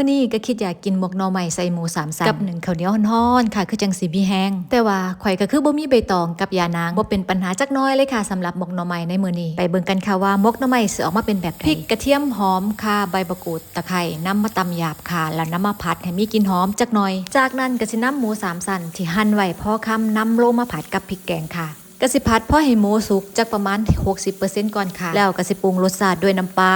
มื่อนี้ก็คิดอยากกินหมกหน่อใหม่ใส่หมูสามสันกับหนึ่งข้าวเหนียวฮ้อนๆค่ะ คือจังสีมีแห้งแต่ว่าข่อยก็คือบ่มีใบตองกับยานางบ่เป็นปัญหาจักน้อยเลยค่ะสำหรับหมกหน่อใหม่ในมื้อนี้ไปเบิ่งกันค่ะว่าหมกหน่อใหม่สิออกมาเป็นแบบใดพริกกระเทียมหอมข่าใบมะกรูดตะไคร้น้ำมะตำหยาบค่ะแล้วน้ำมาผัดให้มีกลิ่นหอมจักหน่อย จากนั้นก็สินำหมูสามสันที่หั่นไว้พอคำนำลงมาผัดกับพริกแกงค่ะกสิพัดพ่อให้หมูสุกจากประมาณ 60%ก่อนค่ะ แล้วกสิปรุงรสชาติด้วยน้ำปลา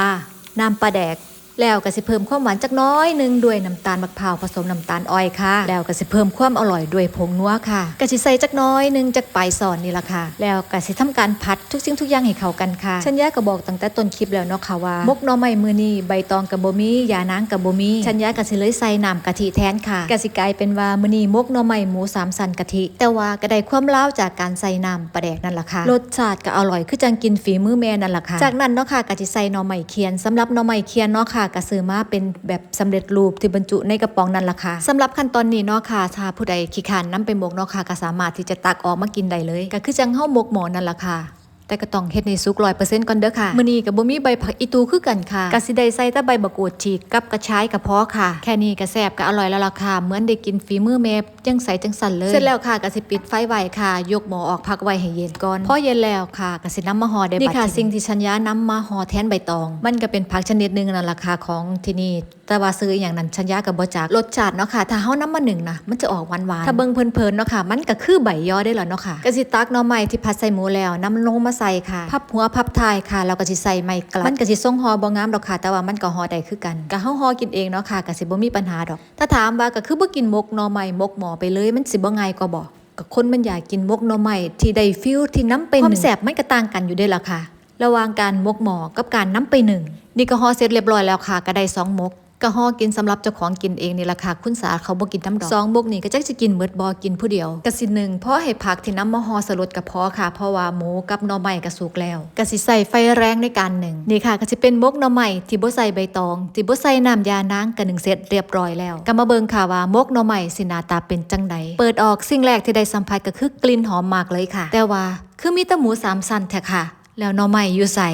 น้ำปลาแดก แล้วก็สิเพิ่มความหวานจักน้อยหนึงด้วยน้ำตาลมะพร้าวผสมน้ำตาลอ้อยค่ะ แล้วก็สิเพิ่มความอร่อยด้วยผงนัวค่ะก็สิใส่จักน้อยหนึงจากปลายสอนนี่ละค่ะ แล้วก็สิทำการผัดทุกสิ่งทุกอย่างให้เข้ากันค่ะฉันยาก็บอกตั้งแต่ต้นคลิปแล้วเนาะค่ะว่ามกน่อไม้มือนี้ใบตองกับบ่มียานางกับบ่มีฉันยาก็สิเลยใส่น้ำกะทิแทนค่ะก็สิกลายเป็นว่ามือนี้มกน่อไม้หมูสามสันกะทิ แต่ว่าก็ได้ความเล้าจากการใส่น้ำปลาแดกนั่นละค่ะรสชาติก็อร่อยคือจังกินฝีมือแม่นั่นละค่ะจากนั้นเนาะค่ะก็สิใส่น่อไม้เคียนสำหรับน่อไม้เคียนเนาะค่ะก็ซื้อมาเป็นแบบสำเร็จรูปที่บรรจุในกระป๋องนั่นล่ะค่ะสำหรับขั้นตอนนี้เนาะค่ะถ้าผู้ใดขี้ขานนํไปหมกเนาะค่ะก็สามารถที่จะตักออกมากินได้เลย ก็คือจังเฮาหมกหมอนั่นล่ะค่ะ แต่ก็ต้องเฮ็ดให้สุก100%ก่อนเด้อค่ะมื้อนี้ก็บ่มีใบผักอีตูคือกันค่ะก็สิได้ใส่แต่ใบมะกรูดฉีกกับกระชายกระเพาะค่ะ แค่นี้ก็แซ่บก็อร่อยแล้วล่ะค่ะเหมือนได้กินฝีมือแม่จังใสจังสั่นเลย เสร็จแล้วค่ะก็สิปิดไฟไว้ค่ะ ยกหม้อออกพักไว้ให้เย็นก่อนพอเย็นแล้วค่ะก็สินำมาห่อได้บัดนี่ค่ะสิ่งที่ฉันย้านำมาห่อแทนใบตอง มันก็เป็นผักชนิดหนึงนั่นล่ะค่ะของที่นี่ แต่ว่าซื้ออย่างนั้นชัญญากับบ่จากรสชาติเนาะค่ะถ้าเฮาน้ำมาหนึ่งนะมันจะออกหวานๆถ้าเบิ่งเพลินๆเนาะค่ะมันก็คือใบยอได้แล้วเนาะค่ะก็สิตักหน่อไม้ที่ผัดใส่หมูแล้วน้ำลงมาใส่ค่ะ พับหัวพับท้ายค่ะแล้วก็สิใส่ไม้กลัดมันก็สิทรงหอบ่งามดอกค่ะ แต่ว่ามันก็หอได้คือกันก็เฮาหอกินเองเนาะค่ะก็สิบ่มีปัญหาดอก ถ้าถามว่าก็คือบ่กินมกหน่อไม้หมกหมอไปเลย มันสิบ่ง่ายก็บ่ก็คนมันอยากกินมกหน่อไม้ที่ได้ฟิลที่น้ำเป็นความแซ่บมันก็ต่างกันอยู่ด้ล่ะค่ะ ระหว่างการมกหมอกับการน้ำไปหนึ่งนี่ก็ห่อเสร็จเรียบร้อยแล้วค่ะก็ได้สองมก ก็ห่อกินสำหรับเจ้าของกินเองนี่แหละค่ะคุณสาเขาบ่กินน้ำดอกสองหมกนี่ก็จักจะกินเบิดบ่กินผู้เดียวกะสิหนึ่งเพราะให้ผักที่น้ำมาห่อสลดกับพอค่ะ เพราะว่าหมูกับหน่อไม้ก็สุกแล้วกะสิใส่ไฟแรงในการหนึ่งนี่ค่ะก็สิเป็นหมกหน่อไม้ที่บ่ใส่ใบตองที่บ่ใส่น้ำยานางกันหนึ่งเสร็จเรียบร้อยแล้วก็มาเบิ่งค่ะว่าหมกหน่อไม้สิหน้าตาเป็นจังใดเปิดออกสิ่งแรกที่ได้สัมผัสก็คือกลิ่นหอมมากเลยค่ะ แต่ว่าคือมีแต่หมูสามสันแท้ค่ะ แล้วหน่อไม้อยู่ใส่